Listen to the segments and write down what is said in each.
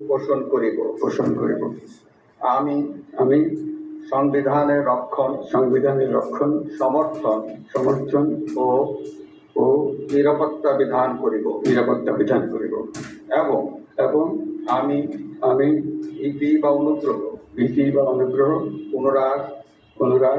পোষণ করিব। পোষণ করিব। আমি আমি সংবিধানের রক্ষণ সংবিধানের রক্ষণ সমর্থন সমর্থন ও ও নিরাপত্তা বিধান করিব। নিরাপত্তা বিধান করিব। এবং এবং আমি আমি ভীতি বা অনুগ্রহ ভীতি বা অনুগ্রহ অনুরাগ অনুরাগ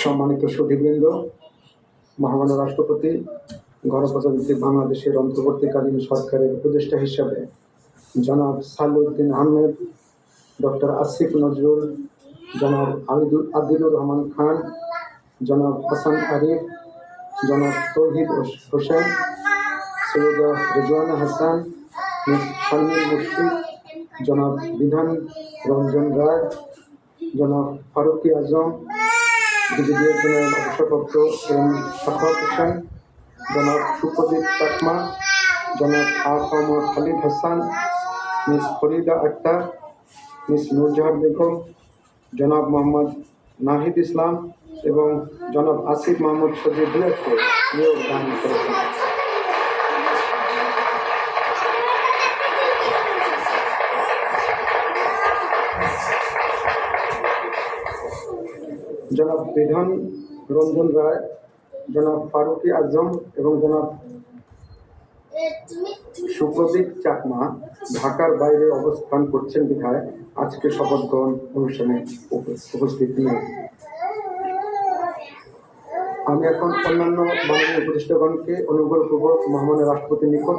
সম্মানিত সুধীবৃন্দ মহামান্য রাষ্ট্রপতি, গণপ্রজাতন্ত্রী বাংলাদেশের অন্তর্বর্তীকালীন সরকারের উপদেষ্টা হিসাবে জনাব সালউদ্দিন আহমেদ, ডক্টর আসিফ নজরুল, জনাব আলিদুল আদিলুর রহমান খান, জনাব হাসান আরিফ, জনাব তৌহিদ হোস- হোসেন, সৈয়দা রেজওয়ানা হাসান শারমিন মুর্শিদ, জনাব বিধান রঞ্জন রায়, জনাব ফারুকি আজম ব্রিগেডিয়ার জেনারেল অবসরপ্রাপ্ত এম সাফাত হোসেন জনাব সুপ্রদীপ চাকমা জনাব আহমদ খালিদ হাসান মিস ফরিদা আক্তার মিস নুরজাহান বেগম জনাব মোহাম্মদ নাহিদ ইসলাম এবং জনাব আসিফ মাহমুদ সজিব নিয়োগ দান করেছেন জনাব বিধান রঞ্জন রায়, জনাব ফারুকি আজম এবং জনাব সুপ্রদীপ চাকমা ঢাকার বাইরে অবস্থান করছেন বিধায়। আজকে শপথ গ্রহণ অনুষ্ঠানে উপ- উপস্থিত নেই। আমি এখন অন্যান্য মাননীয় উপদেষ্টাগণকে অনুগ্রহপূর্বক মহামান্য রাষ্ট্রপতির নিকট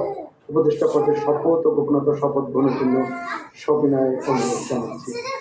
উপদেষ্টা পদের শপথ ও গোপনতার শপথ গ্রহণের জন্য সবিনয় অনুরোধ জানাচ্ছি।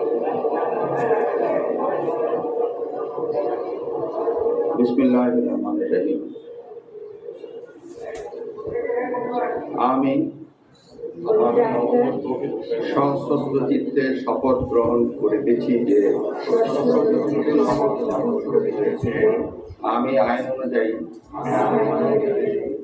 আমি সশ্রদ্ধ চিত্তে শপথ গ্রহণ করিতেছি যে আমি আইন অনুযায়ী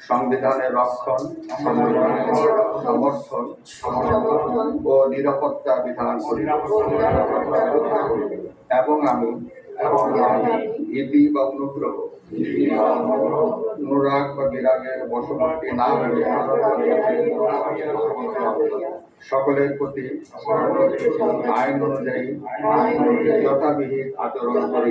সংবিধানের রক্ষণ, সমর্থন, ও নিরাপত্তা বিধান এবং আমি ভীতি বা অনুগ্রহ, অনুরাগ বা বিরাগের না সকলের প্রতি আইন অনুযায়ী যথাবিহিত আচরণ করি।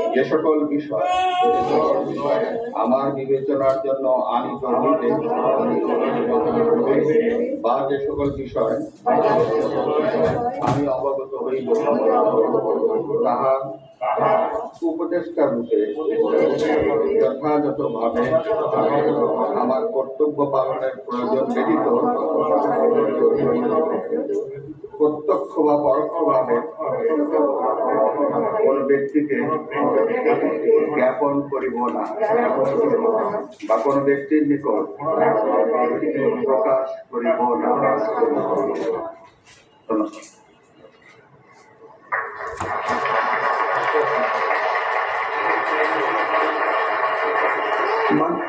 যে সকল বিষয় আমার বিবেচনার জন্য আমি বা যে সকল বিষয় আমি অবগত হইব তাহা উপদেষ্টা রূপে যথাযথভাবে আমার কর্তব্য পালনের প্রয়োজন ব্যতীত প্রত্যক্ষ বা পরোক্ষভাবে কোন ব্যক্তিকে জ্ঞাপন করিব না বা কোন ব্যক্তির নিকট প্রকাশ করিব না। মান-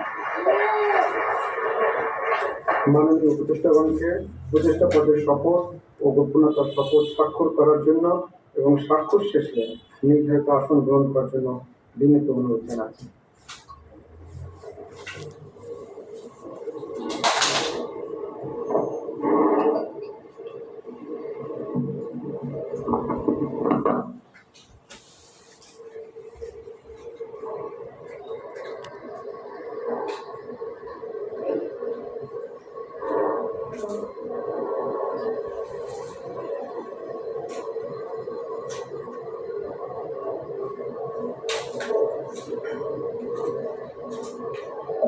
মাননীয় উপদেষ্টাগণকে উপদেষ্টা পদের শপথ ও গোপনীয়তার শপথ স্বাক্ষর করার জন্য এবং স্বাক্ষর শেষে নির্ধারিত আসন গ্রহণ করার জন্য বিনীত অনুরোধ জানাচ্ছি।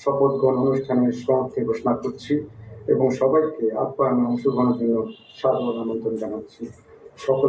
শপথ গ্রহণ অনুষ্ঠানের সমাপ্তি ঘোষণা করছি এবং সবাইকে আপ্যায়নে অংশগ্রহণের জন্য সাদর আমন্ত্রণ জানাচ্ছি। সকল